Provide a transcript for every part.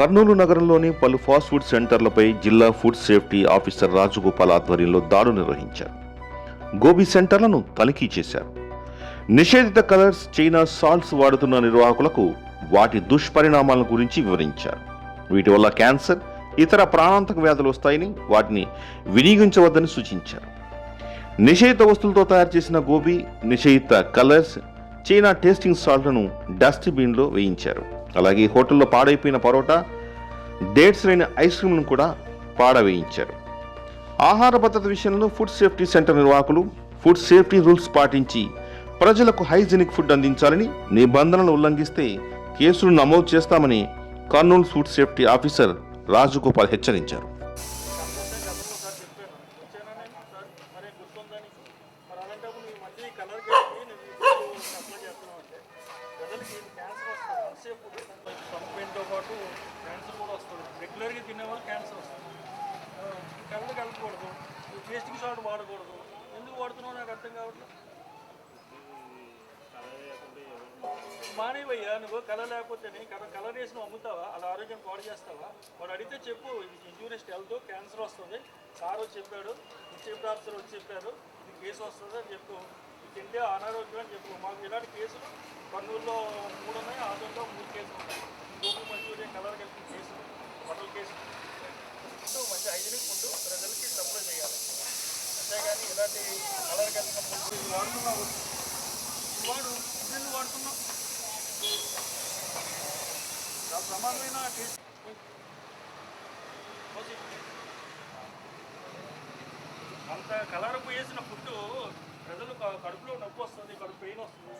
కర్నూలు నగరంలోని పలు fast food సెంటర్లపై జిల్లా ఫుడ్ సేఫ్టీ ఆఫీసర్ రాజగోపాల్ ఆధ్వర్యంలో దాడులు నిర్వహించారు. గోబీ సెంటర్లను తనిఖీ చేశారు. నిషేధిత కలర్స్ చైనా సాల్ట్స్ వాడుతున్న నిర్వాహకులకు వాటి దుష్పరిణామాల గురించి వివరించారు. వీటి వల్ల క్యాన్సర్ ఇతర ప్రాణాంతక వ్యాధులు వస్తాయని వాటిని వినియోగించవద్దని సూచించారు. నిషేధిత వస్తువులతో తయారు చేసిన గోబీ నిషేధిత కలర్స్ చైనా టేస్టింగ్ సాల్ట్లను డస్ట్బిన్లో వేయించారు. అలాగే హోటల్లో పాడైపోయిన పరోటా డేట్స్ లేని ఐస్ క్రీమ్ను కూడా పాడవేయించారు. ఆహార భద్రత విషయంలో ఫుడ్ సేఫ్టీ సెంటర్ నిర్వాహకులు ఫుడ్ సేఫ్టీ రూల్స్ పాటించి ప్రజలకు హైజీనిక్ ఫుడ్ అందించాలని నిబంధనలు ఉల్లంఘిస్తే కేసులు నమోదు చేస్తామని Kurnool food safety officer Rajagopal హెచ్చరించారు. క్యాన్సర్ కూడా వస్తుంది. రెగ్యులర్గా తినేవాళ్ళు క్యాన్సర్ వస్తుంది. కళ్ళు కలపకూడదు. టేస్టింగ్ సాల్ట్ వాడకూడదు. ఎందుకు వాడుతున్నావు నాకు అర్థం కావట్లేదు మానేవయ్యా నువ్వు కలర్ లేకపోతేనే కలర్ కలర్ వేసి నువ్వు అమ్ముతావా? అలా ఆరోగ్యం పాడు చేస్తావా? వాడు అడిగితే చెప్పు ఇది ఇంజూరియస్ట్ హెల్త్ క్యాన్సర్ వస్తుంది. సార్ వచ్చి చెప్పాడు ఇన్స్టిట్యూట్ ఆఫీసర్ వచ్చి చెప్పారు ఇది కేసు వస్తుంది అని చెప్పు. తింటే అనారోగ్యం అని చెప్పు. మాకు ఇలాంటి కేసులు కర్నూలులో మూడు ఉన్నాయి ఆంధ్రలో మూడు కేసులు ఉన్నాయి. గోబీ కలర్ కలిపి కేసులు హోటల్ కేసులు ఫుడ్ మంచి హైజీనిక్ ఫుడ్ ప్రజలకి సప్లై చేయాలి. అంతేగాని ఇలాంటి కలర్ కలిపిన ఫుడ్ ఇది వాడుతున్నావు వాడు ఇది వాడుతున్నావు? ఆ ప్రమాదమైన టేస్ట్. అంత కలర్ వేసిన ఫుడ్ ప్రజలు కడుపులో నొప్పి వస్తుంది కడుపు పెయిన్ వస్తుంది.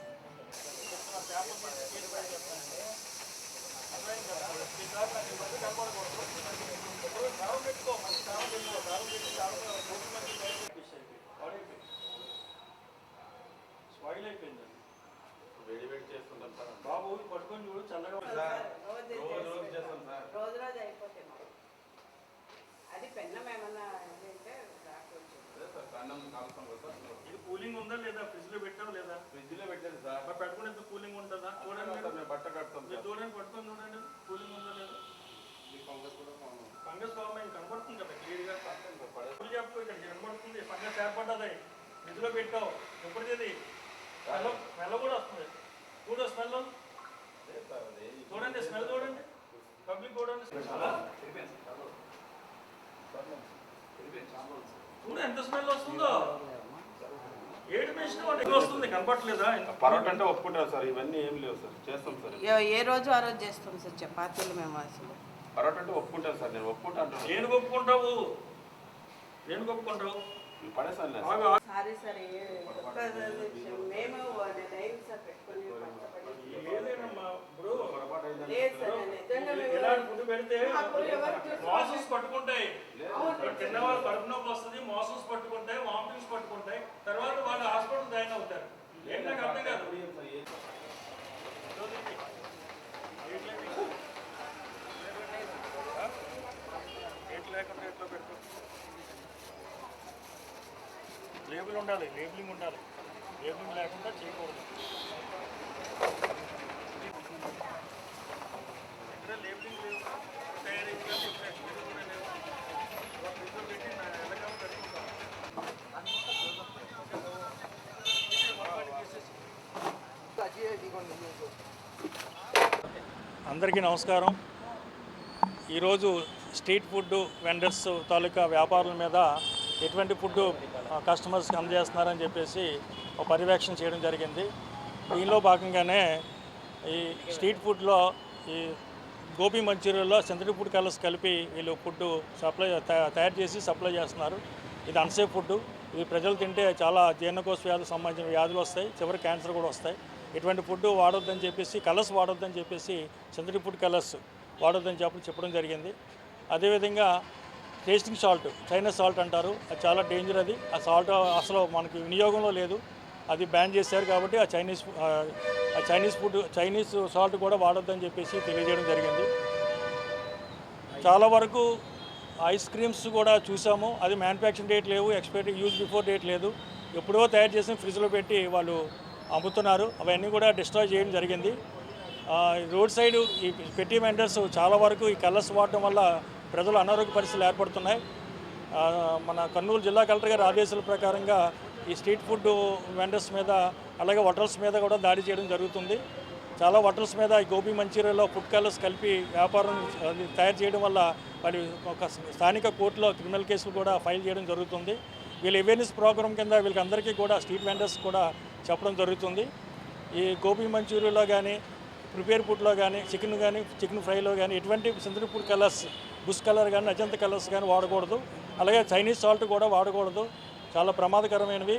స్పాయిల్ అయిపోయిందండి అది. వేడి వేడి చేస్తుంటాం బాబు పట్టుకొని చూడు చల్లగా ఉంది. రోజు రోజు చేస్తాం సార్ రోజు రోజు అయిపోతాయి మాకు. అది పెన్నం ఏమన్నా అంటే రాకపోవచ్చు అదే సార్ అన్నం కాలుస్తాం కదా సార్ ఇది కూలింగ్ ఉందా లేదా ఫ్రిడ్జ్లో పెట్టాం లేదా ఫ్రిడ్జ్లో పెట్టలేదు సార్ మరి పెట్టుకునే కూలింగ్ ఉంటుందా చూడండి సార్ మీరు. మేము బట్ట కడతాం మీరు సార్ చూడండి పట్టుకొని చూడండి కూలింగ్ ఉందా లేదా ఈ ఫంగస్ కూడా మనం ఫంగస్ ఫామ్ అయింది కనబడుతుంది కదా క్లియర్గా పడతాం సార్ పడే ఇప్పుడు చెప్పు ఇక్కడ కనబడుతుంది ఫంగస్ ఏర్పడ్డది ఫ్రిడ్జ్లో పెట్టావు. ఎప్పుడు ఇది స్మెల్ స్మెల్ కూడా వస్తుంది. చూడు స్మెల్. చూడండి స్మెల్ చూడండి. పబ్లిక్ చూడండి. చూడు ఎంత స్మెల్ వస్తుందో. ఏడు మెషిన్ ఎక్కడ వస్తుంది కనపట్లేదా పరోటా అంటే ఒప్పుకుంటారు సార్ ఇవన్నీ ఏం లేవు సార్ చేస్తాం సార్. ఏ- ఏ రోజు ఆ రోజు చేస్తాం సార్ చపాతీలు మేము అసలు. పరోటా అంటే ఒప్పుకుంటారు సార్ నేను ఒప్పుకుంటా అంటున్నాను దేనికి ఒప్పుకుంటావు. దేనికి ఒప్పుకుంటావు. పడేసాను సార్. సారీ మేము లైవ్ సార్ పెట్టుకొని లేదు సార్ నిజంగా ఎవరు చూసి- మోసన్స్ పట్టుకుంటాయి తిన్నవాళ్ళు కడుపు నొప్పి వస్తుంది మోసన్స్ పట్టుకుంటాయి వామిటింగ్స్ పట్టుకుంటాయి తర్వాత వాళ్ళు హాస్పిటల్ జాయిన్ అవుతారు ఏంటి నాకు అర్థం కాదు రేట్ లేకుండా ఎట్లా పెట్టు లేబుల్ ఉండాలి లేబులింగ్ ఉండాలి. లేబులింగ్ లేకుండా చేయకూడదు. లేబులింగ్ లేవు తయారీ అందరికీ నమస్కారం. ఈరోజు స్ట్రీట్ ఫుడ్ వెండర్స్ తాలూకా వ్యాపారుల మీద ఎటువంటి ఫుడ్ కస్టమర్స్కి అందజేస్తున్నారని చెప్పేసి ఒక పర్యవేక్షణ చేయడం జరిగింది. దీనిలో భాగంగానే ఈ స్ట్రీట్ ఫుడ్లో ఈ గోబీ మంచూరియాలో సింథటిక్ ఫుడ్ కలర్స్ కలిపి వీళ్ళు ఫుడ్ సప్లై తయారు చేసి సప్లై చేస్తున్నారు. ఇది అన్సేఫ్ ఫుడ్ ఇది ప్రజలు తింటే చాలా జీర్ణకోశ వ్యాధులకు సంబంధించిన వ్యాధులు వస్తాయి. చివరి క్యాన్సర్ కూడా వస్తాయి. ఇటువంటి ఫుడ్ వాడొద్దని చెప్పేసి కలర్స్ వాడొద్దని చెప్పేసి సింథటిక్ ఫుడ్ కలర్స్ వాడొద్దని చెప్పి చెప్పడం జరిగింది. అదేవిధంగా టేస్టింగ్ సాల్ట్ చైనా సాల్ట్ అంటారు. అది చాలా డేంజర్ అది. ఆ సాల్ట్ అసలు మనకి వినియోగంలో లేదు. అది బ్యాన్ చేశారు కాబట్టి ఆ చైనీస్ ఆ, చైనీస్ ఫుడ్ చైనీస్ సాల్ట్ కూడా వాడొద్దని చెప్పేసి తెలియజేయడం జరిగింది. చాలా వరకు ఐస్ క్రీమ్స్ కూడా చూసాము. అది మ్యానుఫ్యాక్చరింగ్ డేట్ లేవు ఎక్స్పైరీ యూజ్ బిఫోర్ డేట్ లేదు. ఎప్పుడో తయారు చేసిన ఫ్రిడ్జ్లో పెట్టి వాళ్ళు అమ్ముతున్నారు. అవన్నీ కూడా డిస్ట్రాయ్ చేయడం జరిగింది. రోడ్ సైడ్ ఈ పెట్టి వెండర్స్ చాలా వరకు ఈ కలర్స్ వాడటం వల్ల ప్రజలు అనారోగ్య పరిస్థితులు ఏర్పడుతున్నాయి. మన కర్నూలు జిల్లా కలెక్టర్ గారి ఆదేశాల ప్రకారంగా ఈ స్ట్రీట్ ఫుడ్ వెండర్స్ మీద అలాగే హోటల్స్ మీద కూడా దాడి చేయడం జరుగుతుంది. చాలా హోటల్స్ మీద ఈ గోబీ మంచూరియాలో ఫుడ్ కలర్స్ కలిపి వ్యాపారం అది తయారు చేయడం వల్ల వాళ్ళు ఒక స్థానిక కోర్టులో క్రిమినల్ కేసులు కూడా ఫైల్ చేయడం జరుగుతుంది. వీళ్ళ అవేర్నెస్ ప్రోగ్రామ్ కింద వీళ్ళకి అందరికీ కూడా స్ట్రీట్ వెండర్స్ కూడా చెప్పడం జరుగుతుంది. ఈ గోబీ మంచూరియాలో కానీ ప్రిపేర్ ఫుడ్లో కానీ చికెన్ కానీ చికెన్ ఫ్రైలో కానీ ఎటువంటి synthetic food colours Bush colour కానీ అజంత కలర్స్ కానీ వాడకూడదు. అలాగే చైనీస్ సాల్ట్ కూడా వాడకూడదు. చాలా ప్రమాదకరమైనవి.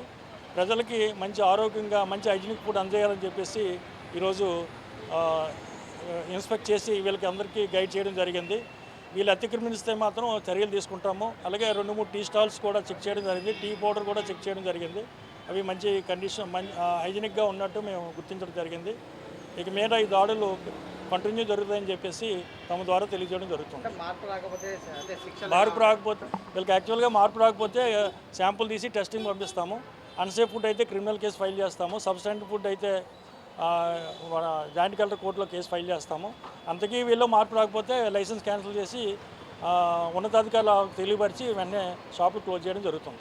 ప్రజలకి మంచి ఆరోగ్యంగా మంచి హైజీనిక్ ఫుడ్ అందజేయాలని చెప్పేసి ఈరోజు ఇన్స్పెక్ట్ చేసి వీళ్ళకి అందరికీ గైడ్ చేయడం జరిగింది. వీళ్ళు అతిక్రమిస్తే మాత్రం చర్యలు తీసుకుంటాము. అలాగే రెండు మూడు టీ స్టాల్స్ కూడా చెక్ చేయడం జరిగింది. టీ పౌడర్ కూడా చెక్ చేయడం జరిగింది. అవి మంచి కండిషన్ మంచి హైజీనిక్గా ఉన్నట్టు మేము గుర్తించడం జరిగింది. ఇక మీద ఈ దాడులు కంటిన్యూ జరుగుతాయని చెప్పేసి తమ ద్వారా తెలియజేయడం జరుగుతుంది. మార్పు రాకపోతే వీళ్ళకి యాక్చువల్గా మార్పు రాకపోతే శాంపుల్ తీసి టెస్టింగ్ పంపిస్తాము. అన్సేఫ్ ఫుడ్ అయితే క్రిమినల్ కేసు ఫైల్ చేస్తాము. సబ్స్టాండ్ ఫుడ్ అయితే జాయింట్ కలెక్టర్ కోర్టులో కేసు ఫైల్ చేస్తాము. అంతకీ వీళ్ళు మార్పు రాకపోతే లైసెన్స్ క్యాన్సిల్ చేసి ఉన్నతాధికారులు తెలియపరిచి వెంటనే షాపులు క్లోజ్ చేయడం జరుగుతుంది.